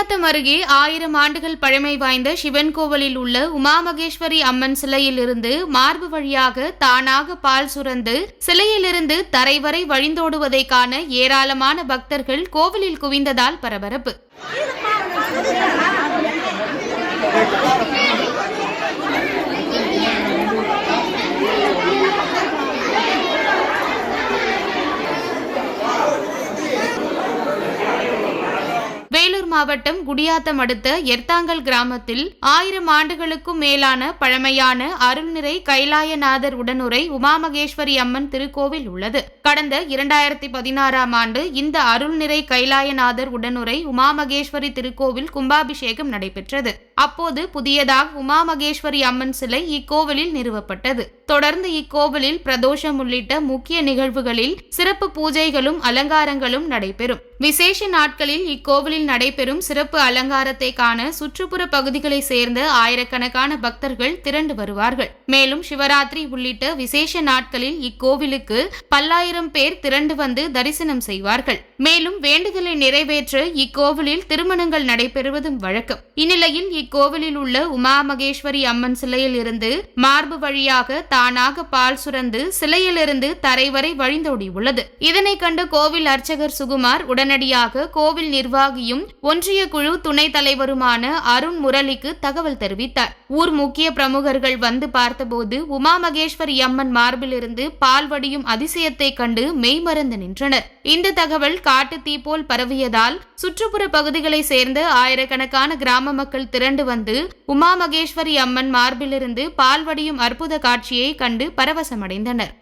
குடியாத்தம் அருகே ஆயிரம் ஆண்டுகள் பழமை வாய்ந்த சிவன் கோவிலில் உள்ள உமா மகேஸ்வரி அம்மன் சிலையிலிருந்து மார்பு வழியாக தானாக பால் சுரந்து சிலையிலிருந்து தரை வரை வழிந்தோடுவதை காண ஏராளமான பக்தர்கள் கோவிலில் குவிந்ததால் பரபரப்பு. மாவட்டம் குடியாத்தம் அடுத்த எர்த்தாங்கல் கிராமத்தில் ஆயிரம் ஆண்டுகளுக்கும் மேலான பழமையான அருள்நிறை கைலாயநாதர் உடனுரை உமாமகேஸ்வரி அம்மன் திருக்கோவில் உள்ளது. கடந்த இரண்டாயிரத்தி பதினாறாம் ஆண்டு இந்த அருள்நிறை கைலாயநாதர் உடனுரை உமாமகேஸ்வரி திருக்கோவில் கும்பாபிஷேகம் நடைபெற்றது. அப்போது புதியதாக உமா மகேஸ்வரி அம்மன் சிலை இக்கோவிலில் நிறுவப்பட்டது. தொடர்ந்து இக்கோவிலில் பிரதோஷம் உள்ளிட்ட முக்கிய நிகழ்வுகளில் சிறப்பு பூஜைகளும் அலங்காரங்களும் நடைபெறும். விசேஷ நாட்களில் இக்கோவிலில் நடைபெறும் சிறப்பு அலங்காரத்தை காண சுற்றுப்புற பகுதிகளை சேர்ந்த ஆயிரக்கணக்கான பக்தர்கள் திரண்டு வருவார்கள். மேலும் சிவராத்திரி உள்ளிட்ட விசேஷ நாட்களில் இக்கோவிலுக்கு பல்லாயிரம் பேர் திரண்டு வந்து தரிசனம் செய்வார்கள். மேலும் வேண்டுதலை நிறைவேற்ற இக்கோவிலில் திருமணங்கள் நடைபெறுவதும் வழக்கம். இந்நிலையில் இக்கோவிலில் உள்ள உமா மகேஸ்வரி அம்மன் சிலையில் இருந்து மார்பு வழியாக தானாக பால் சுரந்து சிலையிலிருந்து தரை வரை வழிந்தோடியுள்ளது. இதனை கண்டு கோவில் அர்ச்சகர் சுகுமார் உடனடியாக கோவில் நிர்வாகியும் ஒன்றிய குழு துணைத் தலைவருமான அருண் முரளிக்கு தகவல் தெரிவித்தார். ஊர் முக்கிய பிரமுகர்கள் வந்து பார்த்தபோது உமா மகேஸ்வரி அம்மன் மார்பிலிருந்து பால் வடியும் அதிசயத்தை கண்டு மெய்மறந்து நின்றனர். இந்த தகவல் காட்டு தீ போல் பரவியதால் சுற்றுப்புற பகுதிகளை சேர்ந்த ஆயிரக்கணக்கான கிராம மக்கள் திரண்டு வந்து உமா மகேஸ்வரி அம்மன் மார்பிலிருந்து பால் வடியும் அற்புத காட்சியை கண்டு பரவசமடைந்தனர்.